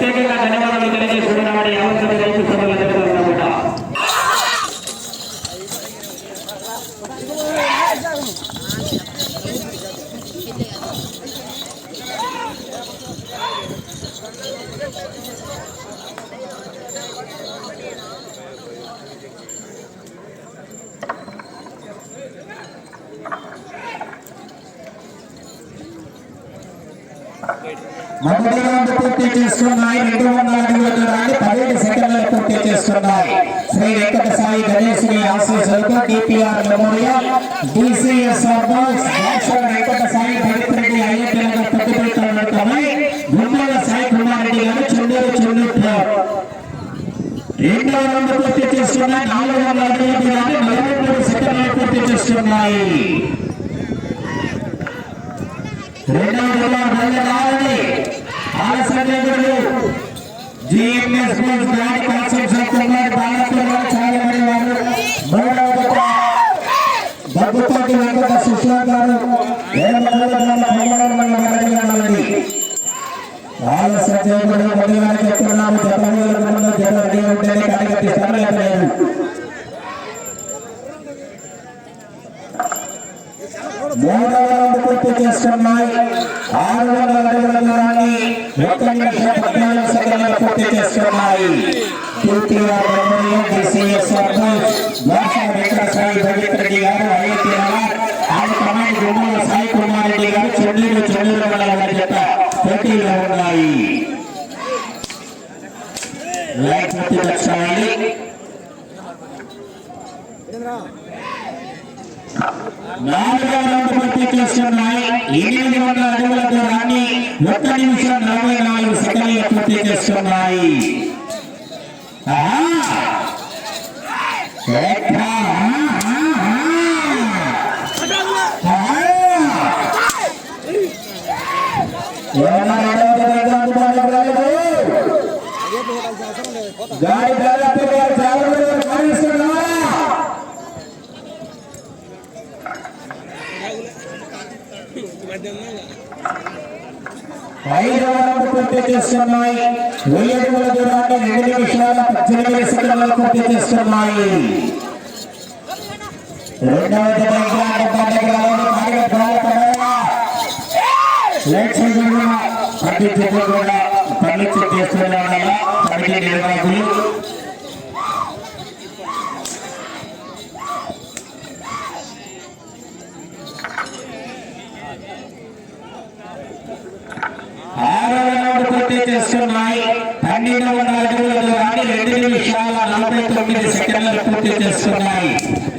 থেকে మొదటి రౌండ్ పూర్తి చేసుకున్నాయి. రెండు వందల అడుగుల దూరాన్ని పదిహేడు సెకండ్లు పూర్తి చేసుకున్నాయి. శ్రీ వెంకట సాయి గణేశ్వరి ఆశీస్సులతో D P R memorial D C S Venkata Sai Bharath Reddy Ayyappa పెద్దపల్లిలో ఉన్నట్టున్నాయి గుమ్మల సాయి కుమార్ రెడ్డి గారు చెల్లూరు చెన్నూరు రెండవ రౌండ్ పూర్తి చేసుకున్నాయి. నాలుగు వందల అడుగుల దూరాన్ని నలభై మూడు సెకండ్లు పూర్తి చేసుకున్నాయి రెండవ జిల్లా బయలుదేరాలి ఆలస్యమేదులు G M S grand construction Kumar Balapur చాలా మంది వారు మూడవ దగ్గుపాటి వెంకట సుష్మా గారు చెప్తున్నాము ముందు ఉంటేనే లేదు మూడవ చేసుకున్నాయి ఆరు వందల అడుగుల దూరాన్ని ఒక్క నిమిషం పద్నాలుగు సెకండ్లు పూర్తి చేసుకున్నాయి. టీటీఆర్ మెమోరియల్ డిసిఎస్ భాష వెంకట భగత్ రెడ్డి గారు ఐఐటి ఆయన సాయి కుమార్ రెడ్డి గారు మండల వారి పోటీలో ఉన్నాయి లైట్ పూర్తి వచ్చాయి నాలుగో రౌండ్ పూర్తి చేసుకున్నాయి ఎనిమిది వందల అడుగుల దూరాన్ని ఒక్క నిమిషం నలభై నాలుగు సెకండ్లు పూర్తి చేసుకున్నాయి ఆహా! ఎట్లా? ఆహా! ఆహా! ఏమన్నా రెండవ తరగతి అందుబాటులోకి రాలేదు? గాడి దాదాపు చాలా మంది భావిస్తున్నారా ఐదవ రౌండ్ పూర్తి చేస్తున్నాయి వెయ్యి అడుగుల దూరాన్ని రెండు నిమిషాల పద్దెనిమిది సెకండ్లు పూర్తి చేస్తున్నాయి రెండవ జత ఇంకా బాగుపడాలా లైట్ సైజ్ కూడా ప్రతి జత కూడా పర్మిషన్ చేస్తున్నా కమిటీ నిర్వాహకులు ఆరవ రౌండ్ పూర్తి పన్నెండు వందల అడుగుల దూరాన్ని రెండు నిమిషాల నలభై తొమ్మిది సెకండ్లు పూర్తి చేస్తున్నాయి.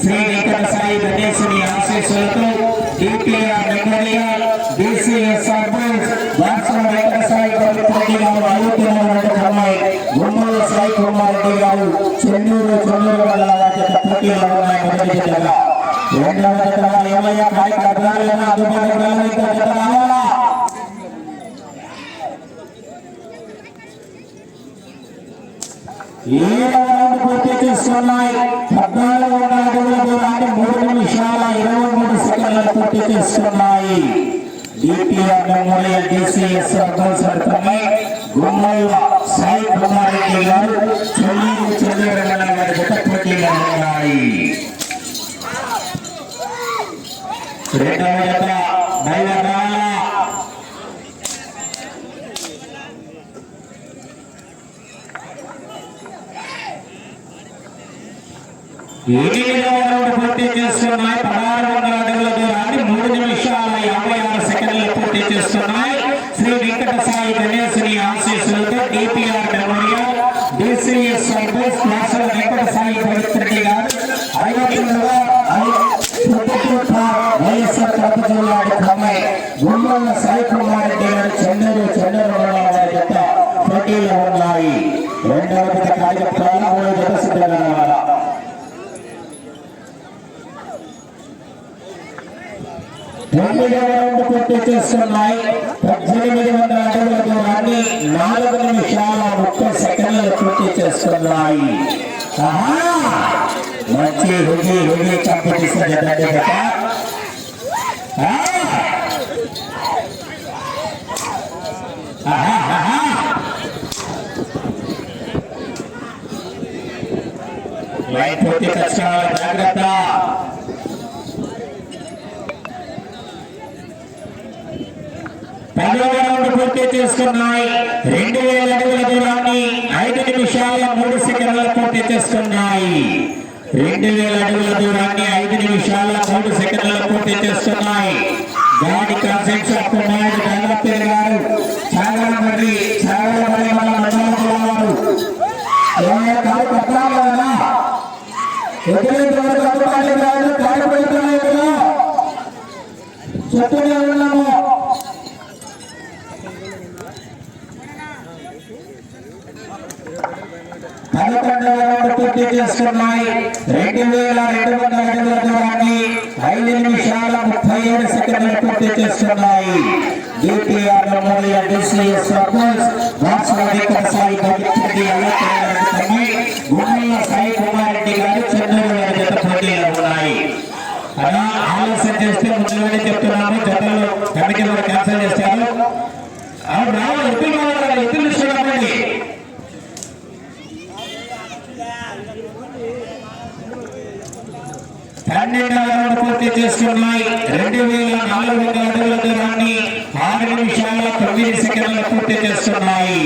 శ్రీ వెంకట సాయి గణేశుని ఆశీస్సులతో D P R memorial D C S sarpanch WhatsApp Venkata Sai ప్రభుత్వం గారు అయోధ్యలో అమ్మాయి గుమ్మల సాయి కుమార్ రెడ్డి గారు చెన్నూరు చెన్నూరు వల్ల పోటీలో ఉన్నాయి మొదటి జతగా రెండవ జతగా ఏమయ్యా కాయ కట్టాలన్నా అందుబాటులో ఇంకా రావాలా ఏడవ రౌండ్ పూర్తి చేస్తున్నాయి పద్నాలుగు వందల అడుగుల దూరాన్ని మూడు నిమిషాల ఇరవై మూడు సెకండ్లు పూర్తి చేస్తున్నాయి DPR memorial DCS sarpanch Sai Kumar Reddy garu Chelluru Chelluru వారి జత పోటీలో ఉన్నాయి రెండవ జత ఎనిమిదవ పూర్తి చేస్తున్నాయి. పదహారు వందల అడుగుల దూరాన్ని మూడు నిమిషాల యాభై ఆరు సెకండ్లు పూర్తి చేస్తున్నాయి. శ్రీ వెంకట సాయి గణేశుని ఆశీస్సులతో DPR memorial DCS service master Venkata Sai garu ఐవత్తులుగా YSR Sai Kumar Reddy garu Chennur Chennur నాలుగు నిమిషాల ముప్పై సెకండ్లు పూర్తి చేస్తున్నాయి మంచి రుజి రుజి కంపెనీషన్ లైన్ పూర్తి జాగ్రత్త పదవ పూర్తి చేసుకున్నాయి. రెండు వేల అడుగుల దూరాన్ని ఐదు నిమిషాల మూడు సెకండ్లు పూర్తి చేసుకున్నాయి. రెండు వేల అడుగుల దూరాన్ని ఐదు నిమిషాల మూడు సెకండ్లు పూర్తి చేసుకున్నాయి. గాడి కాన్సెప్ట్ కుమారుడు గంగపేరు గారు పదకొండవ రౌండ్ పూర్తి చేసుకున్నాయి. రెండు వేల రెండు వందల అడుగుల దూరాన్ని ఐదు నిమిషాల ముప్పై ఏడు సెకండ్లు పూర్తి చేసుకున్నాయి. మూల్య డిసిఎస్ గుమ్మల సాయి కుమార్ రెడ్డి గారు చెన్నూరు గారి జత పోటీలో ఉన్నాయి అలా ఆలస్యం చేస్తే ముందుగానే చెప్తున్నాము జతలు క్యాన్సిల్ పన్నెండవ రౌండ్ పూర్తి చేసుకున్నాయి. రెండు వేల నాలుగు వందల అడుగుల దూరాన్ని ఆరు నిమిషాల తొమ్మిది సెకండ్లు పూర్తి చేస్తున్నాయి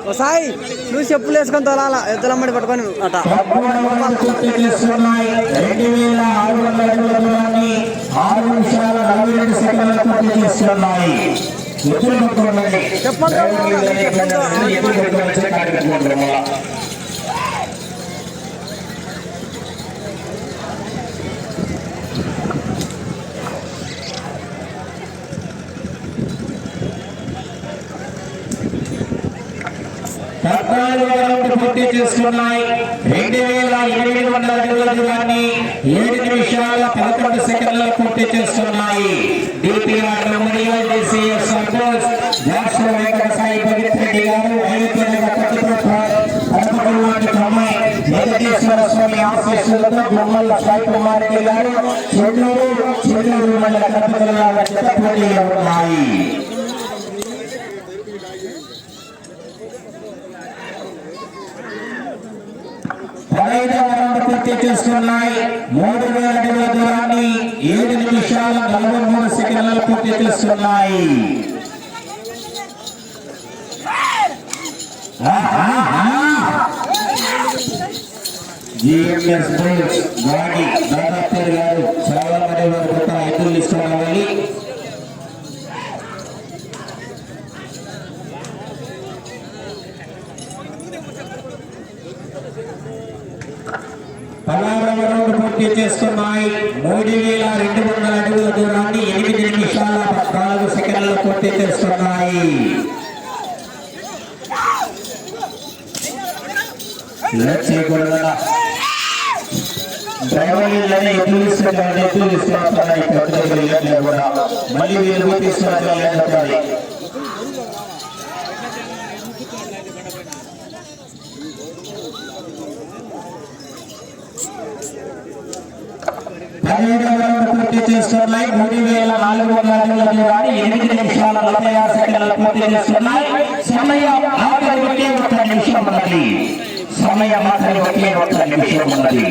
ఓ సాయి నువ్వు చెప్పులు వేసుకొని తోలాల ఎద్దులమ్మడి పట్టుకొని అట. పదమూడవ రౌండ్ పూర్తి చేసుకున్నాయి రెండు వేల ఆరు వందల అడుగుల దూరాన్ని ఆరు నిమిషాల నలభై రెండు సెకండ్లు పూర్తి చేసుకున్నాయి ఎత్తులు పట్టుకోండి చెప్పండి. ఎత్తులు పట్టుకోవాలి కాడి పెట్టుకుంటారు మళ్ళా పద్నాలుగు రౌండ్ పూర్తి చేసుకున్నాయి. రెండు వేల ఎనిమిది వందల అడుగుల దూరాన్ని ఏడు నిమిషాల పదకొండు సెకండ్ల పూర్తి చేస్తున్నాయి DPR memorial DCS Santosh Joshua Venkata Sai Bhagat Reddy garu Ayodhya Nagar స్వామి ఆశీస్సులతో బొమ్మల సాయి కుమార్ రెడ్డి గారు చెన్నూరు మండల కడప జిల్లా ఉన్నాయి పదహైదవ రౌండ్ పూర్తి చేసుకున్నాయి మూడు వేల అడుగుల దూరాన్ని ఏడు నిమిషాల నలభై మూడు సెకండ్లలో పూర్తి చేసుకున్నాయి జిఎంఎస్ గాడి దాదాపూర్ గారు చాలా మంది వారు కొత్త ఎద్దులు తీసుకురావాలి పదహారవ రౌండ్ పూర్తి చేసుకున్నాయి మూడు వేల రెండు వందల అడుగుల దూరాన్ని ఎనిమిది నిమిషాల పద్నాలుగు సెకండ్లు పూర్తి చేసుకున్నాయి డ్రైవర్ ఇళ్ళని ఎత్తులు లేకుండా మళ్ళీ వీళ్ళు తీసుకున్నాయి మూడు వేల నాలుగు వందల అడుగుల కానీ ఎనిమిది నిమిషాల నలభై ఆరు సెకండ్ల పూర్తి చేసుకున్నాయి సమయం ఆఖరి ఒకే ఒక్క నిమిషం ఉన్నది. సమయం ఆఖరి ఒకే ఒక్క నిమిషం ఉన్నది.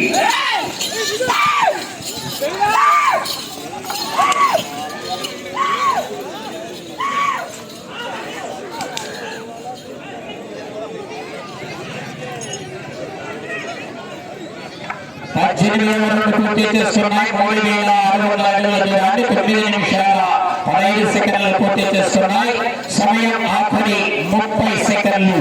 పద్దెనిమిది రౌండ్ పూర్తి చేసుకున్నాయి మూడు వేల ఆరు వందల అడుగుల దూరాన్ని తొమ్మిది నిమిషాల పదహైదు సెకండ్లు పూర్తి సమయం ఆఖరి ముప్పై సెకండ్లు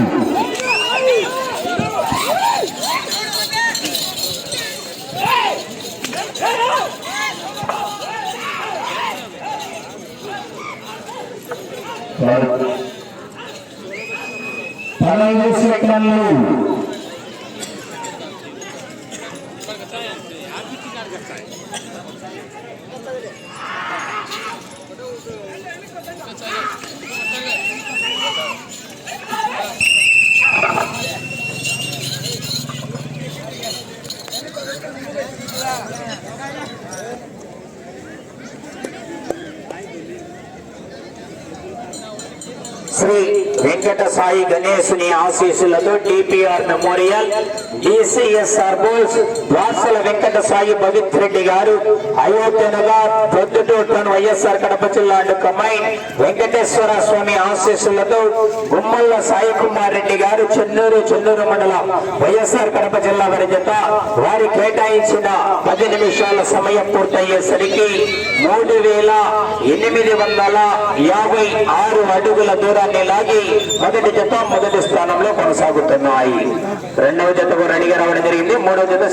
పదహైదు సెకండ్లు. Three. వెంకట సాయి గణేశుని ఆశీస్సులతో డిపిఆర్ మెమోరియల్ డిసిఎస్ఆర్ బోల్స్ వాసల వెంకట సాయి పవిత్ర రెడ్డి గారు అయోధ్యనగా ప్రొద్దుటూరు వైఎస్ఆర్ కడప జిల్లా కమైన్ వెంకటేశ్వర స్వామి ఆశీస్సులతో గుమ్మల్ల సాయి కుమార్ రెడ్డి గారు చెన్నూరు చెన్నూరు మండలం వైఎస్ఆర్ కడప జిల్లా వారి జత వారి కేటాయించిన పది నిమిషాల సమయం పూర్తయ్యేసరికి మూడు వేల ఎనిమిది వందల యాభై ఆరు అడుగుల దూరాన్ని లాగి మొదటి జత మొదటి స్థానంలో కొనసాగుతున్నాయి. రెండవ జత కూడా రెడీగా రావడం జరిగింది. మూడవ జత